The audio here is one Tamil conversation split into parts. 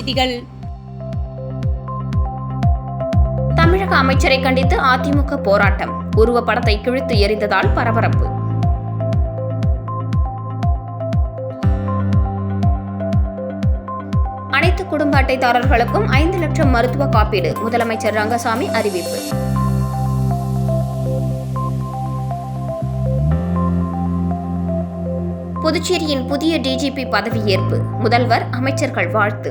செய்திகள். தமிழக அமைச்சரை கண்டித்து அதிமுக போராட்டம். உருவப்படத்தை கிழித்து எரிந்ததால் பரபரப்பு. அனைத்து குடும்ப அட்டைதாரர்களுக்கும் ஐந்து லட்சம் மருத்துவ காப்பீடு முதலமைச்சர் ரங்கசாமி அறிவிப்பு. புதுச்சேரியின் புதிய டிஜிபி பதவியேற்பு முதல்வர் அமைச்சர்கள் வாழ்த்து.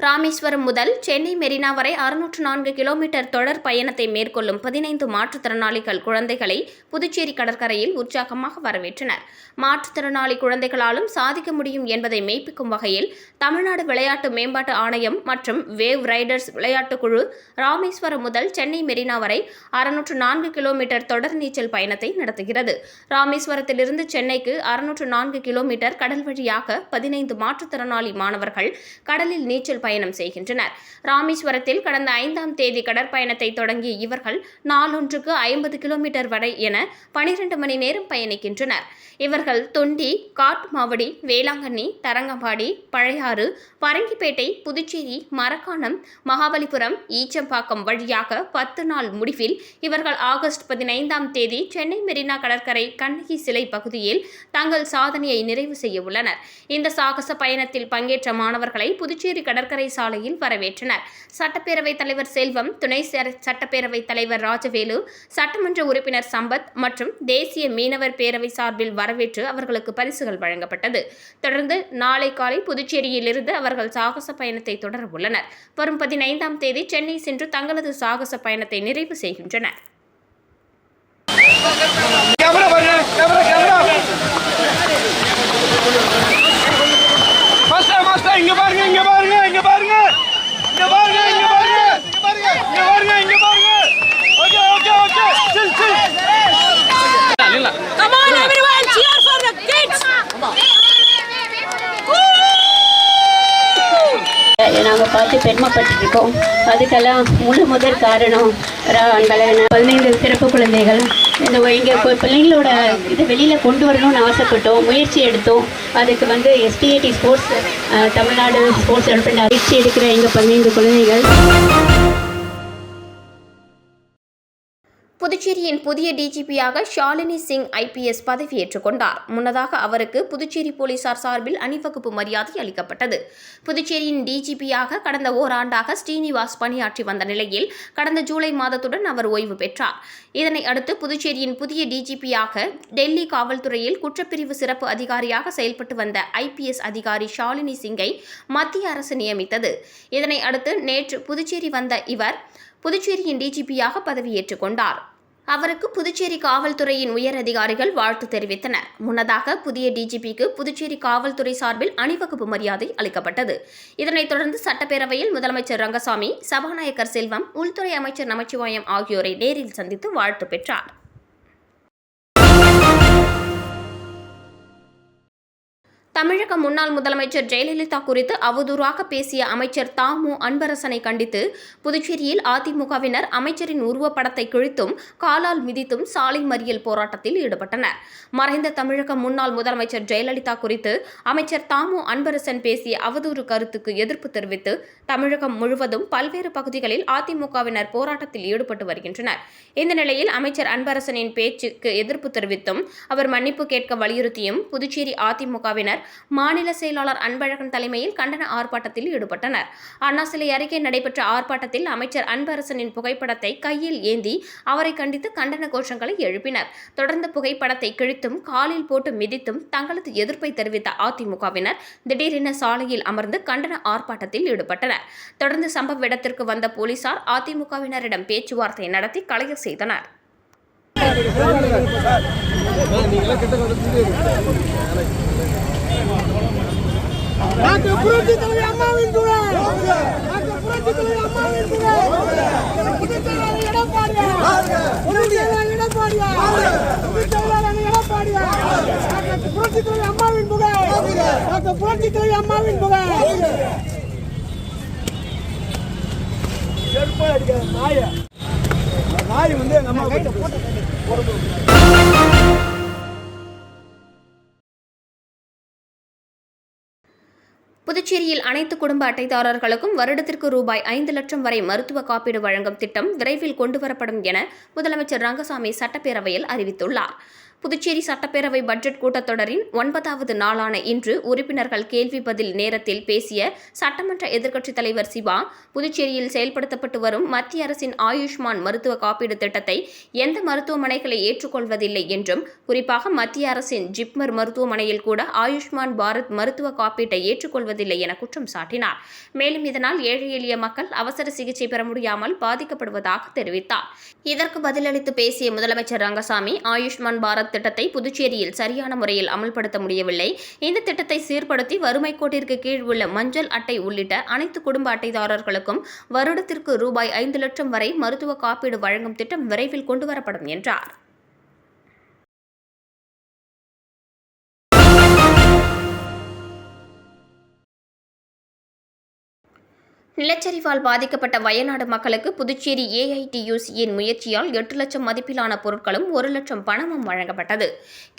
ராமேஸ்வரம் முதல் சென்னை மெரினா வரை அறுநூற்று நான்கு கிலோமீட்டர் தொடர் பயணத்தை மேற்கொள்ளும் பதினைந்து மாற்றுத்திறனாளிகள் குழந்தைகளை புதுச்சேரி கடற்கரையில் உற்சாகமாக வரவேற்றனர். மாற்றுத்திறனாளி குழந்தைகளாலும் சாதிக்க முடியும் என்பதை மெய்ப்பிக்கும் வகையில் தமிழ்நாடு விளையாட்டு மேம்பாட்டு ஆணையம் மற்றும் வேவ் ரைடர்ஸ் விளையாட்டுக் குழு ராமேஸ்வரம் முதல் சென்னை மெரினா வரை அறுநூற்று நான்கு கிலோமீட்டர் தொடர் நீச்சல் பயணத்தை நடத்துகிறது. ராமேஸ்வரத்திலிருந்து சென்னைக்கு அறுநூற்று நான்கு கிலோமீட்டர் கடல் வழியாக பதினைந்து மாற்றுத்திறனாளி மாணவர்கள் கடலில் நீச்சல் பயணம் செய்கின்றனர். ராமேஸ்வரத்தில் கடந்த ஐந்தாம் தேதி கடற்பயணத்தை தொடங்கிய இவர்கள் நாளொன்றுக்கு ஐம்பது கிலோமீட்டர் வரை என பனிரெண்டு மணி நேரம் பயணிக்கின்றனர். இவர்கள் தொண்டி காட்டுமாவடி வேளாங்கண்ணி தரங்கம்பாடி பழையாறு பரங்கிப்பேட்டை புதுச்சேரி மரக்காணம் மகாபலிபுரம் ஈச்சம்பாக்கம் வழியாக பத்து நாள் முடிவில் இவர்கள் ஆகஸ்ட் பதினைந்தாம் தேதி சென்னை மெரினா கடற்கரை கண்ணகி சிலை பகுதியில் தங்கள் சாதனையை நிறைவு செய்ய உள்ளனர். இந்த சாகச பயணத்தில் பங்கேற்ற மாணவர்களை புதுச்சேரி கடற்கரை கடற்கரை சாலையில் வரவேற்றனர். சட்டப்பேரவைத் தலைவர் செல்வம் துணை சட்டப்பேரவைத் தலைவர் ராஜவேலு சட்டமன்ற உறுப்பினர் சம்பத் மற்றும் தேசிய மீனவர் பேரவை சார்பில் வரவேற்று அவர்களுக்கு பரிசுகள் வழங்கப்பட்டது. தொடர்ந்து நாளை காலை புதுச்சேரியிலிருந்து அவர்கள் சாகச பயணத்தை தொடர உள்ளனர் வரும் பதினைந்தாம் தேதி சென்னை சென்று தங்களது சாகச பயணத்தை நிறைவு செய்கின்றனர். நாங்கள் பார்த்து பெருமைப்பட்டிருக்கோம் அதுக்கெல்லாம் முழு முதல் காரணம் பதினைந்து சிறப்பு குழந்தைகள் இந்த இங்கே பிள்ளைங்களோட இது வெளியில் கொண்டு வரணும்னு ஆசைப்பட்டோம் முயற்சி எடுத்தோம் அதுக்கு வந்து SDAT sports Tamil Nadu sports development எடுக்கிற எங்கள் பதினைந்து குழந்தைகள் புதுச்சேரியின் புதிய டிஜிபியாக ஷாலினி சிங் ஐபிஎஸ் பதவியேற்றுக் கொண்டார். முன்னதாக அவருக்கு புதுச்சேரி போலீசார் சார்பில் அணிவகுப்பு மரியாதை அளிக்கப்பட்டது. புதுச்சேரியின் டிஜிபியாக கடந்த ஓராண்டாக ஸ்ரீனிவாஸ் பணியாற்றி வந்த நிலையில் கடந்த ஜூலை மாதத்துடன் அவர் ஓய்வு பெற்றார். இதனை அடுத்து புதுச்சேரியின் புதிய டிஜிபியாக டெல்லி காவல்துறையில் குற்றப்பிரிவு சிறப்பு அதிகாரியாக செயல்பட்டு வந்த ஐபிஎஸ் அதிகாரி ஷாலினி சிங்கை மத்திய அரசு நியமித்தது. இதனை அடுத்து நேற்று புதுச்சேரி வந்த இவர் புதுச்சேரியின் டிஜிபியாக பதவியேற்றுக் கொண்டார். அவருக்கு புதுச்சேரி காவல்துறையின் உயர் அதிகாரிகள் வாழ்த்து தெரிவித்தனர். முன்னதாக புதிய டிஜிபிக்கு புதுச்சேரி காவல்துறை சார்பில் அணிவகுப்பு மரியாதை அளிக்கப்பட்டது. இதனைத் தொடர்ந்து சட்டப்பேரவையில் முதலமைச்சர் ரங்கசாமி சபாநாயகர் செல்வம் உள்துறை அமைச்சர் நமச்சிவாயம் ஆகியோரை நேரில் சந்தித்து வாழ்த்து பெற்றார். தமிழக முன்னாள் முதலமைச்சர் ஜெயலலிதா குறித்து அவதூறாக பேசிய அமைச்சர் தாமு அன்பரசனை கண்டித்து புதுச்சேரியில் அதிமுகவினர் அமைச்சரின் உருவப்படத்தை கிழித்தும் காலால் மிதித்தும் சாலை மறியல் போராட்டத்தில் ஈடுபட்டனர். மறைந்த தமிழக முன்னாள் முதலமைச்சர் ஜெயலலிதா குறித்து அமைச்சர் தாமு அன்பரசன் பேசிய அவதூறு கருத்துக்கு எதிர்ப்பு தெரிவித்து தமிழகம் முழுவதும் பல்வேறு பகுதிகளில் அதிமுகவினர் போராட்டத்தில் ஈடுபட்டு வருகின்றனர். இந்த நிலையில் அமைச்சர் அன்பரசனின் பேச்சுக்கு எதிர்ப்பு தெரிவித்தும் அவர் மன்னிப்பு கேட்க வலியுறுத்தியும் புதுச்சேரி அதிமுகவினர் மாநில செயலாளர் அன்பழகன் தலைமையில் கண்டன ஆர்ப்பாட்டத்தில் ஈடுபட்டனர். அண்ணா சிலை அருகே நடைபெற்ற ஆர்ப்பாட்டத்தில் அமைச்சர் அன்பரசனின் புகைப்படத்தை கையில் ஏந்தி அவரை கண்டித்து கண்டன கோஷங்களை எழுப்பினர். தொடர்ந்து புகைப்படத்தை கிழித்தும் காலில் போட்டு மிதித்தும் தங்களது எதிர்ப்பை தெரிவித்த அதிமுகவினர் திடீரென சாலையில் அமர்ந்து கண்டன ஆர்ப்பாட்டத்தில் ஈடுபட்டனர். தொடர்ந்து சம்பவ இடத்திற்கு வந்த போலீசார் அதிமுகவினரிடம் பேச்சுவார்த்தை நடத்தி கலைய செய்தனர். டாக்டர் புரட்சி தலைவர் அம்மாவின் புகழ் டாக்டர் புரட்சி தலைவர் அம்மாவின் புகழ் புதுச்சேரி எடப்பாடியா புதுச்சேரி எடப்பாடியா புதுச்சேரி எடப்பாடியா டாக்டர் புரட்சி தலைவர் அம்மாவின் புகழ் டாக்டர் புரட்சி தலைவர் அம்மாவின் புகழ் செருப்பா அடிக்காத நாய. நாய் வந்து எங்க அம்மா புதுச்சேரியில் அனைத்து குடும்ப அட்டைதாரர்களுக்கும் வருடத்திற்கு ரூபாய் ஐந்து லட்சம் வரை மருத்துவ காப்பீடு வழங்கும் திட்டம் விரைவில் கொண்டுவரப்படும் என முதலமைச்சர் ரங்கசாமி சட்டப்பேரவையில் அறிவித்துள்ளார். புதுச்சேரி சட்டப்பேரவை பட்ஜெட் கூட்டத்தொடரின் ஒன்பதாவது நாளான இன்று உறுப்பினர்கள் கேள்வி பதில் நேரத்தில் பேசிய சட்டமன்ற எதிர்க்கட்சித் தலைவர் சிவா புதுச்சேரியில் செயல்படுத்தப்பட்டு வரும் மத்திய அரசின் ஆயுஷ்மான் மருத்துவ காப்பீடு திட்டத்தை எந்த மருத்துவமனைகளை ஏற்றுக்கொள்வதில்லை என்றும் குறிப்பாக மத்திய அரசின் ஜிப்மர் மருத்துவமனையில் கூட ஆயுஷ்மான் பாரத் மருத்துவ காப்பீட்டை ஏற்றுக்கொள்வதில்லை என குற்றம் சாட்டினார். மேலும் இதனால் ஏழை எளிய மக்கள் அவசர சிகிச்சை பெற முடியாமல் பாதிக்கப்படுவதாக தெரிவித்தார். இதற்கு பதிலளித்து பேசிய முதலமைச்சர் ரங்கசாமி ஆயுஷ்மான் பாரத் திட்டத்தை புதுச்சேரியில் சரியான முறையில் அமல்படுத்த முடியவில்லை. இந்த திட்டத்தை சீர்படுத்தி வறுமை கோட்டிற்கு கீழ் உள்ள மஞ்சள் அட்டை உள்ளிட்ட அனைத்து குடும்ப அட்டைதாரர்களுக்கும் வருடத்திற்கு ரூபாய் ஐந்து லட்சம் வரை மருத்துவ காப்பீடு வழங்கும் திட்டம் விரைவில் கொண்டுவரப்படும் என்றார். நிலச்சரிவால் பாதிக்கப்பட்ட வயநாடு மக்களுக்கு புதுச்சேரி ஏஐடியூசியின் முயற்சியால் எட்டு லட்சம் மதிப்பிலான பொருட்களும் ஒரு லட்சம் பணமும் வழங்கப்பட்டது.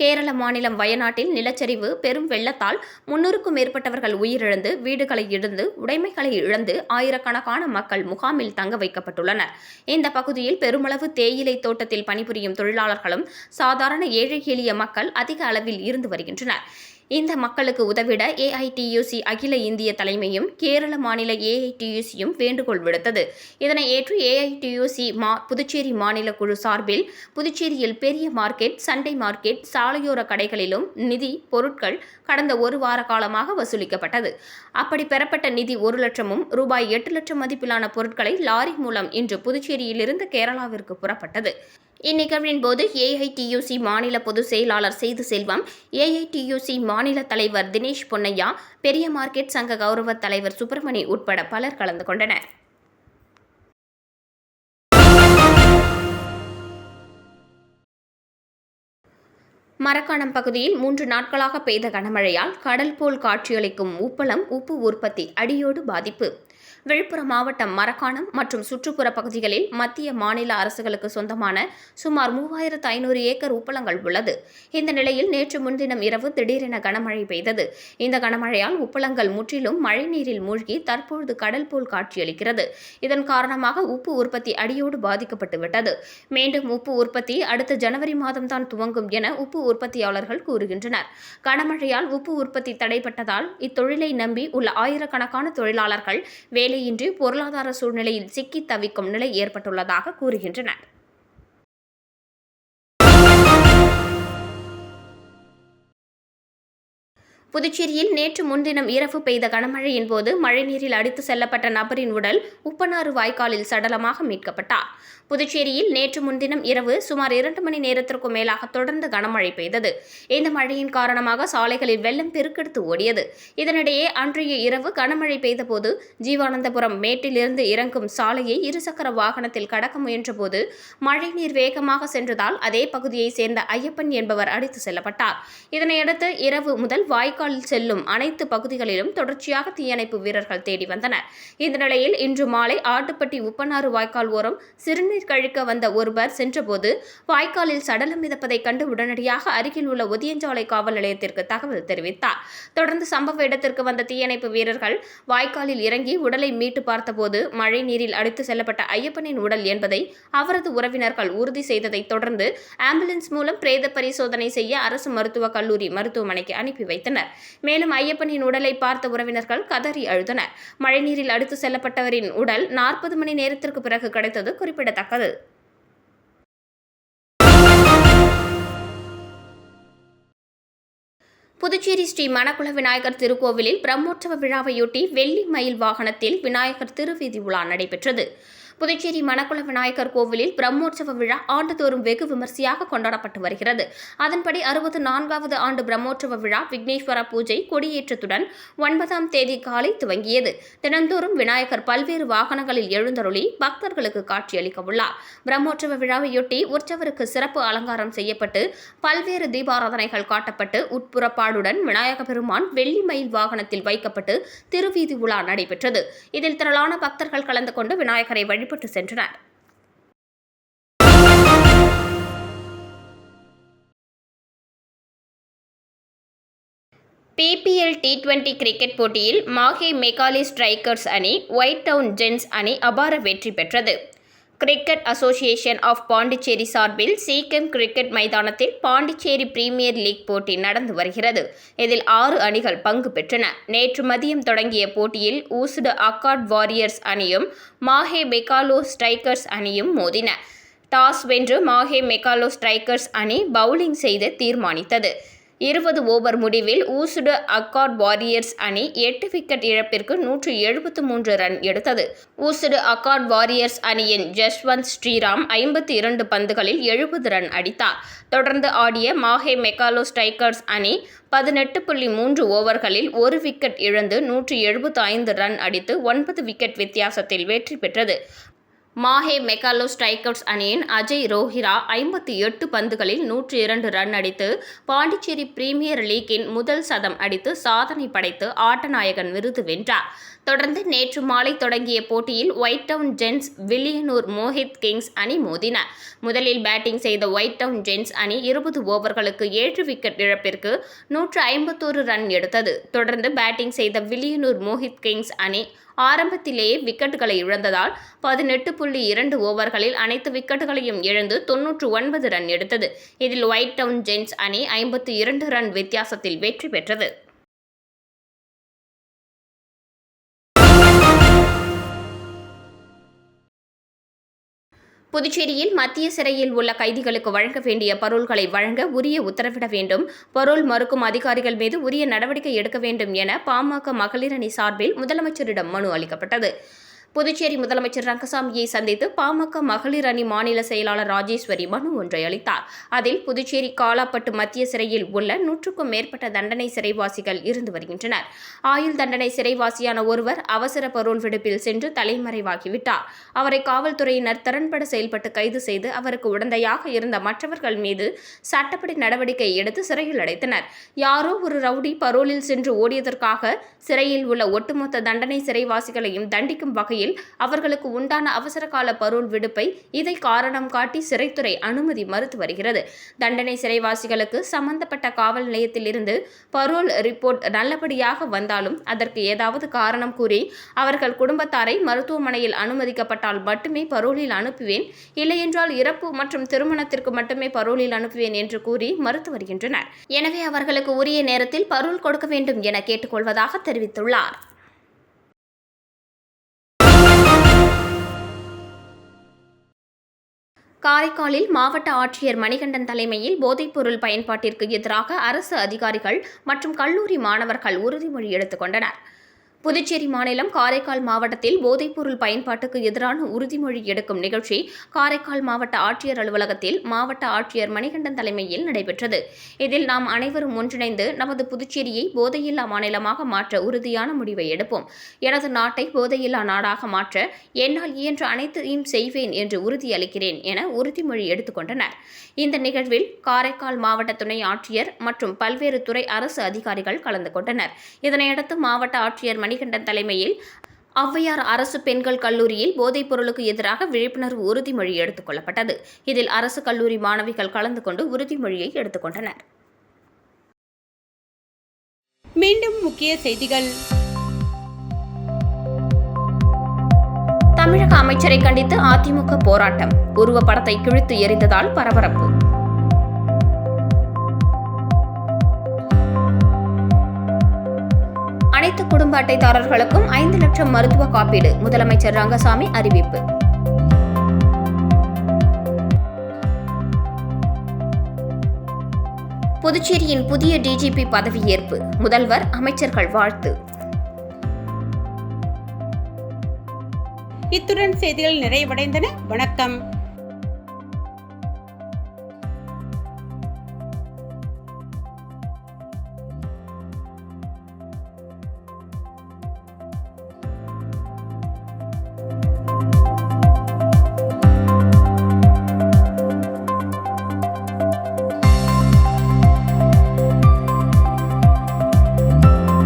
கேரள மாநிலம் வயநாட்டில் நிலச்சரிவு பெரும் வெள்ளத்தால் முன்னூறுக்கும் மேற்பட்டவர்கள் உயிரிழந்து வீடுகளை இழந்து உடைமைகளை இழந்து ஆயிரக்கணக்கான மக்கள் முகாமில் தங்க வைக்கப்பட்டுள்ளனர். இந்த பகுதியில் பெருமளவு தேயிலை தோட்டத்தில் பணிபுரியும் தொழிலாளர்களும் சாதாரண ஏழை எளிய மக்கள் அதிக அளவில் இருந்து வருகின்றனர். இந்த மக்களுக்கு உதவிட ஏஐடியூசி அகில இந்திய தலைமையும் கேரள மாநில ஏஐடியூசியும் வேண்டுகோள் விடுத்தது. இதனை ஏற்று ஏஐடியூசி மா புதுச்சேரி மாநில குழு சார்பில் புதுச்சேரியில் பெரிய மார்க்கெட் சண்டை மார்க்கெட் சாலையோர கடைகளிலும் நிதி பொருட்கள் கடந்த ஒரு வார காலமாக வசூலிக்கப்பட்டது. அப்படி பெறப்பட்ட நிதி ஒரு லட்சமும் ரூபாய் எட்டு லட்சம் மதிப்பிலான பொருட்களை லாரி மூலம் இன்று புதுச்சேரியிலிருந்து கேரளாவிற்கு புறப்பட்டது. இந்நிகழ்வின் போது ஏஐடியூசி மாநில பொதுச் செயலாளர் செய்து செல்வம். ஏஐடியூசி மாநில தலைவர் தினேஷ் பொன்னையா பெரிய மார்க்கெட் சங்க கௌரவ தலைவர் சுப்பிரமணி உட்பட பலர் கலந்து கொண்டனர். மரக்காணம் பகுதியில் மூன்று நாட்களாக பெய்த கனமழையால் கடல் போல் காட்சியளிக்கும் உப்பளம் உப்பு உற்பத்தி அடியோடு பாதிப்பு. விழுப்புரம் மாவட்டம் மரக்காணம் மற்றும் சுற்றுப்புற பகுதிகளில் மத்திய மாநில அரசுகளுக்கு சொந்தமான சுமார் மூவாயிரத்து ஐநூறு ஏக்கர் உப்பளங்கள் உள்ளது. இந்த நிலையில் நேற்று முன்தினம் இரவு திடீரென கனமழை பெய்தது. இந்த கனமழையால் உப்பளங்கள் முற்றிலும் மழைநீரில் மூழ்கி தற்பொழுது கடல் போல் காட்சியளிக்கிறது. இதன் காரணமாக உப்பு உற்பத்தி அடியோடு பாதிக்கப்பட்டு விட்டது. மீண்டும் உப்பு உற்பத்தி அடுத்த ஜனவரி மாதம்தான் துவங்கும் என உப்பு உற்பத்தியாளர்கள் கூறுகின்றனர். கனமழையால் உப்பு உற்பத்தி தடைப்பட்டதால் இத்தொழிலை நம்பி உள்ள ஆயிரக்கணக்கான தொழிலாளர்கள் வேலையின்றி பொருளாதார சூழ்நிலையில் சிக்கி தவிக்கும் நிலை ஏற்பட்டுள்ளதாக கூறுகின்றனர். புதுச்சேரியில் நேற்று முன்தினம் இரவு பெய்த கனமழையின் போது மழைநீரில் அடித்து செல்லப்பட்ட நபரின் உடல் உப்பனாறு வாய்க்காலில் சடலமாக மீட்கப்பட்டார். புதுச்சேரியில் நேற்று முன்தினம் இரவு சுமார் இரண்டு மணி நேரத்திற்கும் மேலாக தொடர்ந்து கனமழை பெய்தது. இந்த மழையின் காரணமாக சாலைகளில் வெள்ளம் பெருக்கெடுத்து ஓடியது. இதனிடையே அன்றைய இரவு கனமழை பெய்தபோது ஜீவானந்தபுரம் மேட்டிலிருந்து இறங்கும் சாலையை இருசக்கர வாகனத்தில் கடக்க முயன்றபோது மழைநீர் வேகமாக சென்றதால் அதே பகுதியைச் சேர்ந்த ஐயப்பன் என்பவர் அடித்து செல்லப்பட்டார். இதனையடுத்து இரவு முதல் வாய்க்கால் வாய்க்காலில் செல்லும் அனைத்து பகுதிகளிலும் தொடர்ச்சியாக தீயணைப்பு வீரர்கள் தேடி வந்தனர். இந்த நிலையில் இன்று மாலை ஆட்டுப்பட்டி உப்பனாறு வாய்க்கால் ஓரம் சிறுநீர் கழிக்க வந்த ஒருவர் சென்றபோது வாய்க்காலில் சடலம் மிதப்பதைக் கண்டு உடனடியாக அருகில் உள்ள ஒதியஞ்சாலை காவல் நிலையத்திற்கு தகவல் தெரிவித்தார். தொடர்ந்து சம்பவ இடத்திற்கு வந்த தீயணைப்பு வீரர்கள் வாய்க்காலில் இறங்கி உடலை மீட்டு பார்த்தபோது மழை நீரில் அடித்து செல்லப்பட்ட ஐயப்பனின் உடல் என்பதை அவரது உறவினர்கள் உறுதி செய்ததைத் தொடர்ந்து ஆம்புலன்ஸ் மூலம் பிரேத பரிசோதனை செய்ய அரசு மருத்துவக் கல்லூரி மருத்துவமனைக்கு அனுப்பி வைத்தனர். மேலும் ஐயப்பனின் உடலை பார்த்த உறவினர்கள் கதறி அழுதனர். மழைநீரில் அடித்து செல்லப்பட்டவரின் உடல் நாற்பது மணி நேரத்திற்கு பிறகு கிடைத்தது குறிப்பிடத்தக்கது. புதுச்சேரி ஸ்ரீ மணக்குள விநாயகர் திருக்கோவிலில் பிரம்மோற்சவ விழாவையொட்டி வெள்ளி மயில் வாகனத்தில் விநாயகர் திருவீதி உலா நடைபெற்றது. புதுச்சேரி மணக்குள விநாயகர் கோவிலில் பிரம்மோற்சவ விழா ஆண்டுதோறும் வெகு விமர்சையாக கொண்டாடப்பட்டு வருகிறது. அதன்படி அறுபத்து நான்காவது ஆண்டு பிரம்மோற்சவ விழா விக்னேஸ்வர பூஜை கொடியேற்றத்துடன் ஒன்பதாம் தேதி காலை துவங்கியது. தினந்தோறும் விநாயகர் பல்வேறு வாகனங்களில் எழுந்தருளி பக்தர்களுக்கு காட்சியளிக்க உள்ளார் பிரம்மோற்சவ விழாவையொட்டி உற்சவருக்கு சிறப்பு அலங்காரம் செய்யப்பட்டு பல்வேறு தீபாராதனைகள் காட்டப்பட்டு உட்புறப்பாடுடன் விநாயக பெருமான் வெள்ளி மயில் வாகனத்தில் வைக்கப்பட்டு திருவீதி உலா நடைபெற்றது. இதில் திரளான பக்தர்கள் கலந்து கொண்டு விநாயகரை வழி வழிபட்டு சென்றனர். பிபிஎல் டி டுவெண்டி கிரிக்கெட் போட்டியில் மாஹே மெகாலி ஸ்ட்ரைக்கர்ஸ் அணி ஒயிட் டவுன் ஜென்ஸ் அணி அபார வெற்றி பெற்றது. கிரிக்கெட் அசோசியேஷன் ஆஃப் பாண்டிச்சேரி சார்பில் சீக்கிரம் கிரிக்கெட் மைதானத்தில் பாண்டிச்சேரி பிரீமியர் லீக் போட்டி நடந்து வருகிறது. இதில் ஆறு அணிகள் பங்கு பெற்றன. நேற்று மதியம் தொடங்கிய போட்டியில் ஊசுடு அக்காட் வாரியர்ஸ் அணியும் மாஹே மெகாலோ ஸ்ட்ரைக்கர்ஸ் அணியும் மோதின. டாஸ் வென்று மாஹே மெகாலோ ஸ்ட்ரைக்கர்ஸ் அணி பவுலிங் செய்து தீர்மானித்தது. இருபது ஓவர் முடிவில் ஊசுடு அக்கார்ட் வாரியர்ஸ் அணி எட்டு விக்கெட் இழப்பிற்கு நூற்று எழுபத்து மூன்று ரன் எடுத்தது. ஊசுடு அக்கார்ட் வாரியர்ஸ் அணியின் ஜஸ்வந்த் ஸ்ரீராம் ஐம்பத்தி இரண்டு பந்துகளில் எழுபது ரன் அடித்தார். தொடர்ந்து ஆடிய மாஹே மெக்காலோ ஸ்ட்ரைக்கர்ஸ் அணி பதினெட்டு புள்ளி மூன்று ஓவர்களில் ஒரு விக்கெட் இழந்து நூற்று எழுபத்து ஐந்து ரன் அடித்து ஒன்பது விக்கெட் வித்தியாசத்தில் வெற்றி பெற்றது. மாஹே மெக்காலோ ஸ்ட்ரைக்கர்ஸ் அணியின் அஜய் ரோஹிரா ஐம்பத்தி எட்டு பந்துகளில் நூற்றி இரண்டு ரன் அடித்து பாண்டிச்சேரி பிரீமியர் லீக்கின் முதல் சதம் அடித்து சாதனை படைத்து ஆட்டநாயகன் விருது வென்றார். தொடர்ந்து நேற்று மாலை தொடங்கிய போட்டியில் white town gens Villianur Mohit kings அணி மோதின. முதலில் பேட்டிங் செய்த ஒயிட் டவுன் ஜென்ஸ் அணி இருபது ஓவர்களுக்கு ஏழு விக்கெட் இழப்பிற்கு நூற்று ஐம்பத்தோரு ரன் எடுத்தது. தொடர்ந்து பேட்டிங் செய்த வில்லியனூர் மோஹித் கிங்ஸ் அணி ஆரம்பத்திலேயே விக்கெட்டுகளை இழந்ததால் பதினெட்டு புள்ளி இரண்டு ஓவர்களில் அனைத்து விக்கெட்டுகளையும் இழந்து தொன்னூற்று ஒன்பது ரன் எடுத்தது. இதில் ஒயிட் டவுன் ஜென்ஸ் அணி ஐம்பத்தி இரண்டு ரன் வித்தியாசத்தில் வெற்றி பெற்றது. புதுச்சேரியில் மத்திய சிறையில் உள்ள கைதிகளுக்கு வழங்க வேண்டிய பரோல்களை வழங்க உரிய உத்தரவிட வேண்டும். பரோல் மறுக்கும் அதிகாரிகள் மீது உரிய நடவடிக்கை எடுக்க வேண்டும் என பாமக மகளிரணி சார்பில் முதலமைச்சரிடம் மனு அளிக்கப்பட்டது. புதுச்சேரி முதலமைச்சர் ரங்கசாமியை சந்தித்து பாமக மகளிர் அணி மாநில செயலாளர் ராஜேஸ்வரி மனு ஒன்றை அளித்தார். அதில் புதுச்சேரி காலாப்பட்டு மத்திய சிறையில் உள்ள நூற்றுக்கும் மேற்பட்ட தண்டனை சிறைவாசிகள் இருந்து வருகின்றனர். ஆயுள் தண்டனை சிறைவாசியான ஒருவர் அவசர பரோல் விடுப்பில் சென்று தலைமறைவாகிவிட்டார். அவரை காவல்துறையினர் திறன்பட செயல்பட்டு கைது செய்து அவருக்கு உடந்தையாக இருந்த மற்றவர்கள் மீது சட்டப்படி நடவடிக்கை எடுத்து சிறையில் அடைத்தனர். யாரோ ஒரு ரவுடி பரோலில் சென்று ஓடியதற்காக சிறையில் உள்ள ஒட்டுமொத்த தண்டனை சிறைவாசிகளையும் தண்டிக்கும் வகையில் அவர்களுக்கு உண்டான அவசர கால பரோல் விடுப்பை இதை காரணம் காட்டி சிறைத்துறை அனுமதி மறுத்து வருகிறது. தண்டனை சிறைவாசிகளுக்கு சம்பந்தப்பட்ட காவல் நிலையத்தில் இருந்து பரோல் ரிப்போர்ட் நல்லபடியாக வந்தாலும் அதற்கு ஏதாவது காரணம் கூறி அவர்கள் குடும்பத்தாரை மருத்துவமனையில் அனுமதிக்கப்பட்டால் மட்டுமே பரோலில் அனுப்புவேன். இல்லையென்றால் இறப்பு மற்றும் திருமணத்திற்கு மட்டுமே பரோலில் அனுப்புவேன் என்று கூறி மறுத்து வருகின்றனர். எனவே அவர்களுக்கு உரிய நேரத்தில் பரோல் கொடுக்க வேண்டும் என கேட்டுக்கொள்வதாக தெரிவித்துள்ளார். காரைக்காலில் மாவட்ட ஆட்சியர் மணிகண்டன் தலைமையில் போதைப்பொருள் பயன்பாட்டிற்கு எதிராக அரசு அதிகாரிகள் மற்றும் கல்லூரி மாணவர்கள் உறுதிமொழி எடுத்துக் கொண்டனர். புதுச்சேரி மாநிலம் காரைக்கால் மாவட்டத்தில் போதைப்பொருள் பயன்பாட்டுக்கு எதிரான உறுதிமொழி எடுக்கும் நிகழ்ச்சி காரைக்கால் மாவட்ட ஆட்சியர் அலுவலகத்தில் மாவட்ட ஆட்சியர் மணிகண்டன் தலைமையில் நடைபெற்றது. இதில் நாம் அனைவரும் ஒன்றிணைந்து நமது புதுச்சேரியை போதையில்லா மாநிலமாக மாற்ற உறுதியான முடிவை எடுப்போம். எனது நாட்டை போதையில்லா நாடாக மாற்ற என்னால் இயன்ற அனைத்தையும் செய்வேன் என்று உறுதியளிக்கிறேன் என உறுதிமொழி எடுத்துக்கொண்டனர். இந்த நிகழ்வில் காரைக்கால் மாவட்ட துணை ஆட்சியர் மற்றும் பல்வேறு துறை அரசு அதிகாரிகள் கலந்து கொண்டனர். இதனையடுத்து மாவட்ட ஆட்சியர் மணிகண்டன் தலைமையில் ஔவையார் அரசு பெண்கள் கல்லூரியில் போதைப் பொருளுக்கு எதிராக விழிப்புணர்வு உறுதிமொழி எடுத்துக் கொள்ளப்பட்டது. இதில் அரசு கல்லூரி மாணவிகள் கலந்து கொண்டு உறுதிமொழியை எடுத்துக்கொண்டனர் மீண்டும் முக்கிய செய்திகள். தமிழக அமைச்சரை கண்டித்து அதிமுக போராட்டம். உருவப்படத்தை கிழித்து எறிந்ததால் பரபரப்பு. குடும்ப அட்டைதாரர்களுக்கும் ஐந்து லட்சம் மருத்துவ காப்பீடு. முதலமைச்சர் ரங்கசாமி அறிவிப்பு. புதுச்சேரியின் புதிய டிஜிபி பதவியேற்பு முதல்வர் அமைச்சர்கள் வாழ்த்து. இத்துடன் செய்திகள் நிறைவடைந்தன. வணக்கம்.